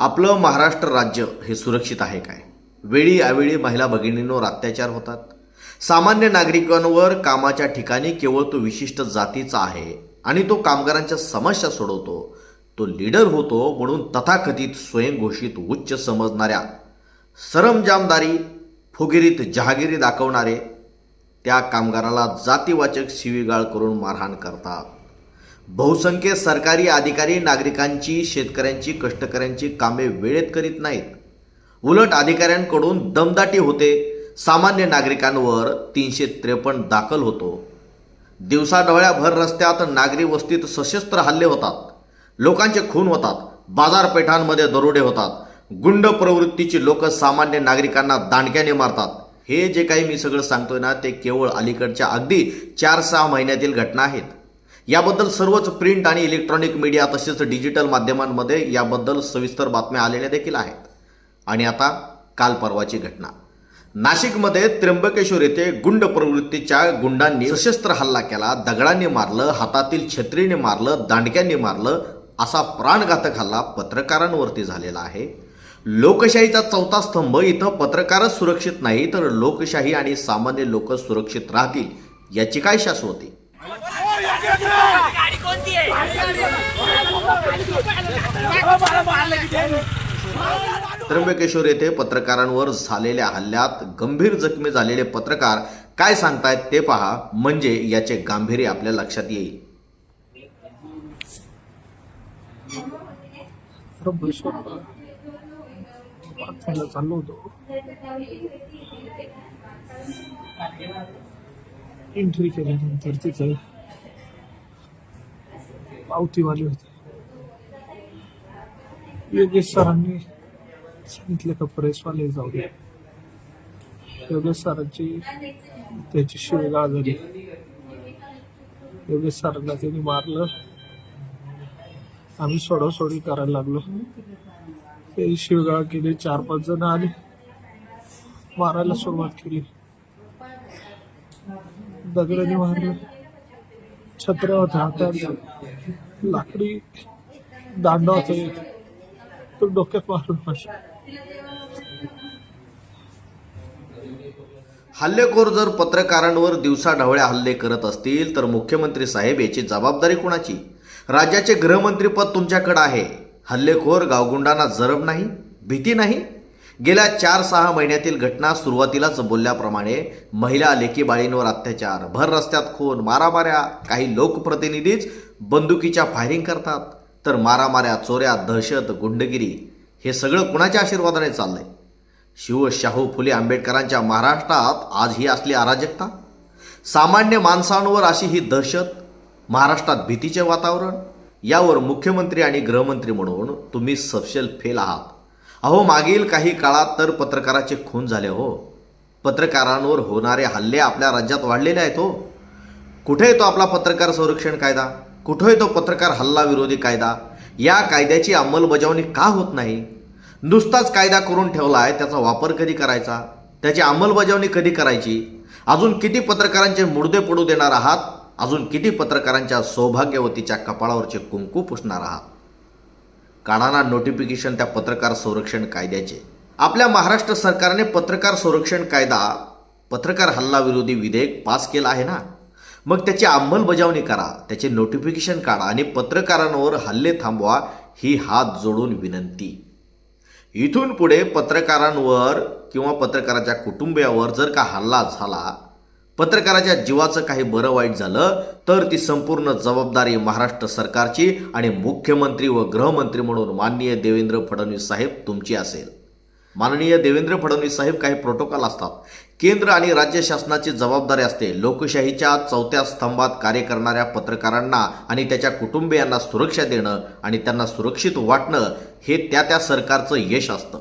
आपलं महाराष्ट्र राज्य हे सुरक्षित आहे काय? वेळी अवेळी महिला भगिनींवर अत्याचार होतात. सामान्य नागरिकांवर कामाच्या ठिकाणी केवळ तो विशिष्ट जातीचा आहे आणि तो कामगारांच्या समस्या सोडवतो. तो लीडर होतो म्हणून तथाकथित स्वयंघोषित उच्च समजणाऱ्या सरंजामदारी फुगिरीत जहागिरी दाखवणारे त्या कामगाराला जातीवाचक शिवीगाळ करून मारहाण करतात. बहुसंख्य सरकारी अधिकारी नागरिकांची शेतकऱ्यांची कष्टकऱ्यांची कामे वेळेत करीत नाहीत. उलट अधिकाऱ्यांकडून दमदाटी होते. सामान्य नागरिकांवर तीनशे त्रेपन्न दाखल होतो. दिवसाढवळ्याभर रस्त्यात नागरी वस्तीत सशस्त्र हल्ले होतात. लोकांचे खून होतात. बाजारपेठांमध्ये दरोडे होतात. गुंड प्रवृत्तीची लोक सामान्य नागरिकांना दांडक्याने मारतात. हे जे काही मी सगळं सांगतोय ना ते केवळ अलीकडच्या अगदी चार सहा महिन्यातील घटना आहेत. याबद्दल सर्वच प्रिंट आणि इलेक्ट्रॉनिक मीडिया तसेच डिजिटल माध्यमांमध्ये याबद्दल सविस्तर बातम्या आलेल्या देखील आहेत. आणि आता काल परवाची घटना. नाशिकमध्ये त्र्यंबकेश्वर येथे गुंड प्रवृत्तीच्या गुंडांनी सशस्त्र हल्ला केला. दगडांनी मारलं हातातील छत्रीने मारलं दांडक्यांनी मारलं असा प्राणघातक हल्ला पत्रकारांवरती झालेला आहे. लोकशाहीचा चौथा स्तंभ इथं पत्रकारच सुरक्षित नाही तर लोकशाही आणि सामान्य लोक सुरक्षित राहतील याची काय शाश्वती? गाडी कोणती आहे त्र्यंबकेश्वर येथे पत्रकारांवर झालेल्या हल्ल्यात गंभीर जखमी झालेले पत्रकार काय सांगतायत ते पहा. म्हणजे याचे गांभीर्य आपल्या लक्षात येईल. चाललो होतो एंट्री केल्यानंतर तिथं पावतीवाले होते. योगेश सरांनी सांगितलं का प्रेसवाले जाऊ दे. योगेश सरांची त्याची शिवगाळ झाली योगेश सरांना त्यांनी मारलं. आम्ही सोडासोडी करायला लागलो. ते शिवगाळ केली चार पाच जण आले. मारायला सुरुवात केली. दगडाने मारलं. छत्र लाकडी दांडा होता एक. तो डोक्यात मारून हल्लेखोर जर पत्रकारांवर दिवसाढवळ्या हल्ले करत असतील तर मुख्यमंत्री साहेब याची जबाबदारी कोणाची? राज्याचे गृहमंत्रीपद तुमच्याकडे आहे. हल्लेखोर गावगुंडांना जरब नाही भीती नाही? गेल्या चार सहा महिन्यातील घटना सुरुवातीलाच बोलल्याप्रमाणे महिला लेकीबाळींवर अत्याचार भर रस्त्यात खून मारामाऱ्या काही लोकप्रतिनिधीच बंदुकीच्या फायरिंग करतात. तर मारामाऱ्या चोऱ्या दहशत गुंडगिरी हे सगळं कुणाच्या आशीर्वादाने चाललंय? शिव शाहू फुले आंबेडकरांच्या महाराष्ट्रात आज ही असली अराजकता? सामान्य माणसांवर अशी ही दहशत महाराष्ट्रात भीतीचे वातावरण? यावर मुख्यमंत्री आणि गृहमंत्री म्हणून तुम्ही सपशेल फेल आहात. अहो मागील काही काळात तर पत्रकाराचे खून झाले हो. पत्रकारांवर होणारे हल्ले आपल्या राज्यात वाढलेले आहेत हो. कुठे आहे तो आपला पत्रकार संरक्षण कायदा? कुठे आहे तो पत्रकार हल्ला विरोधी कायदा? या कायद्याची अंमलबजावणी का होत नाही? नुसताच कायदा करून ठेवला आहे त्याचा वापर कधी करायचा? त्याची अंमलबजावणी कधी करायची? अजून किती पत्रकारांचे मुडदे पडू देणार आहात? अजून किती पत्रकारांच्या सौभाग्यवतीच्या कपाळावरचे कुंकू पुसणार आहात? कानाना नोटिफिकेशन त्या पत्रकार संरक्षण कायद्याचे. आपल्या महाराष्ट्र सरकारने पत्रकार संरक्षण कायदा पत्रकार हल्ला विरोधी विधेयक पास केला आहे ना? मग त्याची अंमलबजावणी करा त्याचे नोटिफिकेशन काढा आणि पत्रकारांवर हल्ले थांबवा ही हात जोडून विनंती. इथून पुढे पत्रकारांवर किंवा पत्रकाराच्या कुटुंबियावर जर का हल्ला झाला पत्रकाराच्या जीवाचं काही बरं वाईट झालं तर ती संपूर्ण जबाबदारी महाराष्ट्र सरकारची आणि मुख्यमंत्री व गृहमंत्री म्हणून माननीय देवेंद्र फडणवीस साहेब तुमची असेल. माननीय देवेंद्र फडणवीस साहेब काही प्रोटोकॉल असतात. केंद्र आणि राज्य शासनाची जबाबदारी असते. लोकशाहीच्या चौथ्या स्तंभात कार्य करणाऱ्या पत्रकारांना आणि त्याच्या कुटुंबियांना सुरक्षा देणं आणि त्यांना सुरक्षित वाटणं हे त्या त्या सरकारचं यश असतं.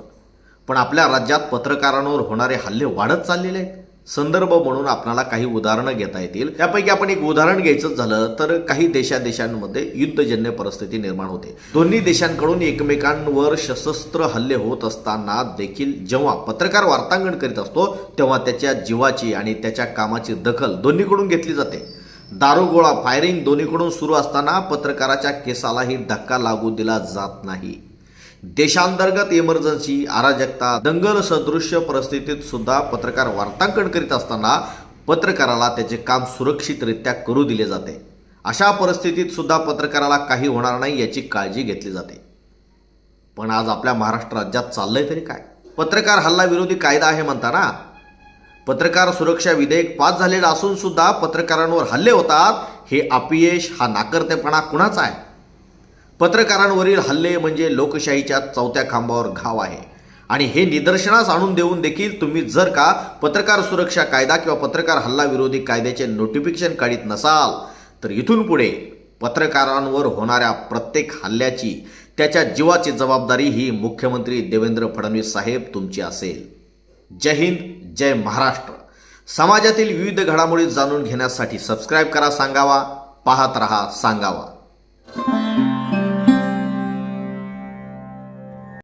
पण आपल्या राज्यात पत्रकारांवर होणारे हल्ले वाढत चाललेले आहेत. संदर्भ म्हणून आपणाला काही उदाहरणं घेता येतील. त्यापैकी आपण एक उदाहरण घ्यायचं झालं तर काही देशादेशांमध्ये युद्धजन्य परिस्थिती निर्माण होते. दोन्ही देशांकडून एकमेकांवर सशस्त्र हल्ले होत असताना देखील जेव्हा पत्रकार वार्तांकन करीत असतो तेव्हा त्याच्या जीवाची आणि त्याच्या कामाची दखल दोन्हीकडून घेतली जाते. दारुगोळा फायरिंग दोन्हीकडून सुरू असताना पत्रकाराच्या केसालाही धक्का लागू दिला जात नाही. देशांतर्गत इमर्जन्सी अराजकता दंगल सदृश्य परिस्थितीत सुद्धा पत्रकार वार्तांकन करीत असताना पत्रकाराला त्याचे काम सुरक्षितरित्या करू दिले जाते. अशा परिस्थितीत सुद्धा पत्रकाराला काही होणार नाही याची काळजी घेतली जाते. पण आज आपल्या महाराष्ट्र राज्यात चाललंय तरी काय? पत्रकार हल्ला विरोधी कायदा आहे म्हणताना पत्रकार सुरक्षा विधेयक पास झालेलं असून सुद्धा पत्रकारांवर हल्ले होतात हे अपयश हा नाकर्तेपणा कुणाचा आहे? पत्रकारांवरील हल्ले म्हणजे लोकशाहीच्या चौथ्या खांबावर घाव आहे. आणि हे निदर्शनास आणून देऊन देखील तुम्ही जर का पत्रकार सुरक्षा कायदा किंवा पत्रकार हल्ला विरोधी कायद्याचे नोटिफिकेशन काढीत नसाल तर इथून पुढे पत्रकारांवर होणाऱ्या प्रत्येक हल्ल्याची त्याच्या जीवाची जबाबदारी ही मुख्यमंत्री देवेंद्र फडणवीस साहेब तुमची असेल. जय हिंद जय महाराष्ट्र. समाजातील विविध घडामोडी जाणून घेण्यासाठी सबस्क्राईब करा सांगावा. पाहत रहा सांगावा.